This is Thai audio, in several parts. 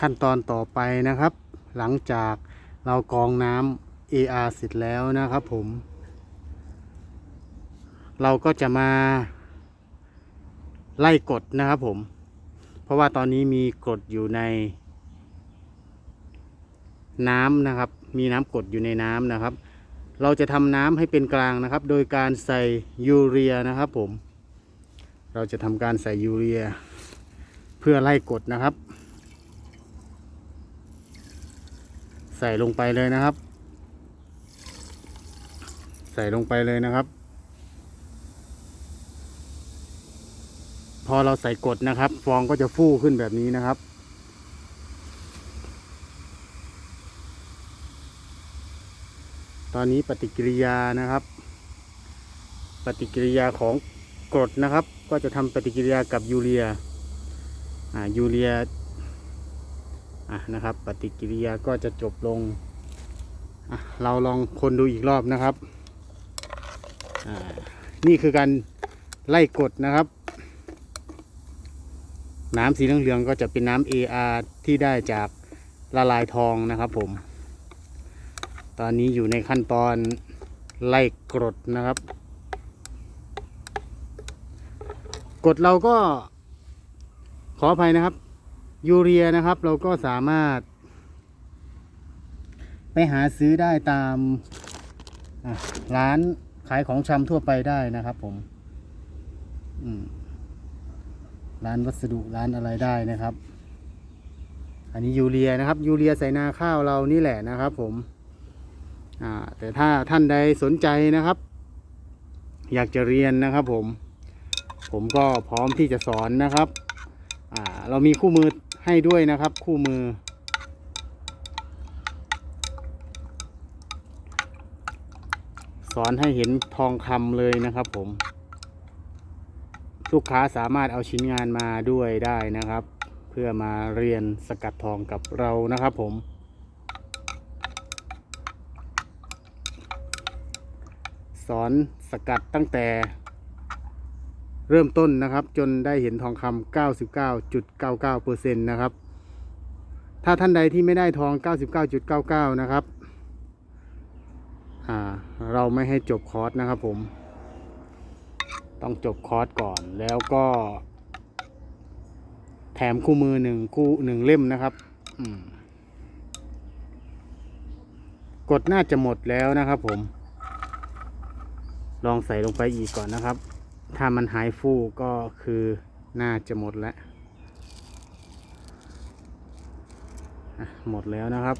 ขั้นตอนต่อไปนะครับ หลังจากเรากรองน้ำ AR เสร็จแล้วนะครับผม เราก็จะมาไล่กดนะครับผม เพราะว่าตอนนี้มีกดอยู่ใน น้ำนะครับ มีน้ำกดอยู่ในน้ำนะครับ เราจะทำน้ำให้เป็นกลางนะครับ โดยการใส่ยูเรียนะครับผม เราจะทำการใส่ยูเรีย เพื่อไล่กดนะครับ ใส่ลงไปเลยนะครับ ใส่ลงไปเลยนะครับ พอเราใส่กรดนะครับ ฟองก็จะฟูขึ้นแบบนี้นะครับตอนนี้ปฏิกิริยานะครับ ปฏิกิริยาของกรดนะครับ ก็จะทำปฏิกิริยากับยูเรียอ่ายูเรีย นะครับ ปฏิกิริยาก็จะจบลง เราลองคนดูอีกรอบนะครับ นี่คือการไล่กดนะครับ น้ำสีเหลืองๆก็จะเป็นน้ำ AR ที่ได้จากละลายทองนะครับผม ตอนนี้อยู่ในขั้นตอนไล่กรดนะครับ กดเราก็ขออภัยนะครับ ยูเรียนะครับ เราก็สามารถ ไปหาซื้อได้ตามร้านขายของชำทั่วไปได้นะครับผมร้านวัสดุร้านอะไรได้นะครับ อันนี้ยูเรียนะครับ ยูเรียใส่นาข้าวเรานี่แหละนะครับ ผมแต่ถ้าท่านใดสนใจนะครับ อยากจะเรียนนะครับผม ผมก็พร้อมที่จะสอนนะครับเรามีคู่มือ ให้ด้วยนะครับคู่มือ สอนให้เห็นทองคำเลยนะครับผม ลูกค้าสามารถเอาชิ้นงานมาด้วยได้นะครับ เพื่อมาเรียนสกัดทองกับเรานะครับผมสอนสกัดตั้งแต่ เริ่มต้นนะครับ จนได้เห็นทองคำ99.99%นะครับ ถ้าท่านใดที่ไม่ได้ทอง 99.99 นะครับอ่าเราไม่ให้จบคอร์สนะครับผม ต้องจบคอร์สก่อนแล้วก็ แถมคู่มือหนึ่งคู่หนึ่งเล่มนะครับกดน่าจะหมดแล้วนะครับผม ลองใส่ลงไปอีกก่อนนะครับ ถ้ามันหายฟูก็คือน่าจะหมดแล้วหมดแล้วนะครับ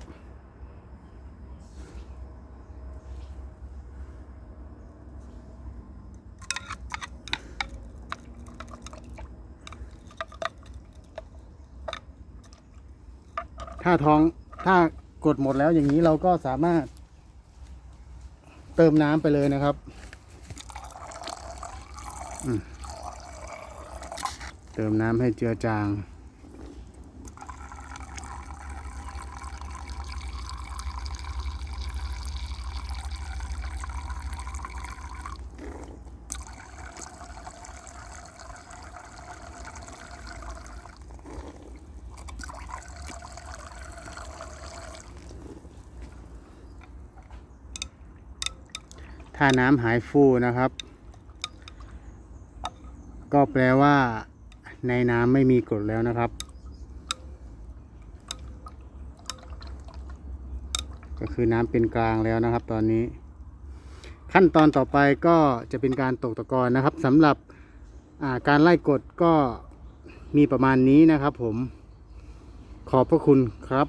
ถ้าท้องถ้ากดหมดแล้วอย่างนี้เราก็สามารถเติมน้ำไปเลยนะครับ เติมน้ำให้เจือจาง ถ้าน้ำหายฟูนะครับ ก็แปลว่าในน้ำไม่มีกรดแล้วนะครับ ก็คือน้ำเป็นกลางแล้วนะครับ ตอนนี้ ขั้นตอนต่อไปก็จะเป็นการตกตะกอนนะครับสำหรับาการไล่กดก็มีประมาณนี้นะครับผม ขอบพระคุณครับ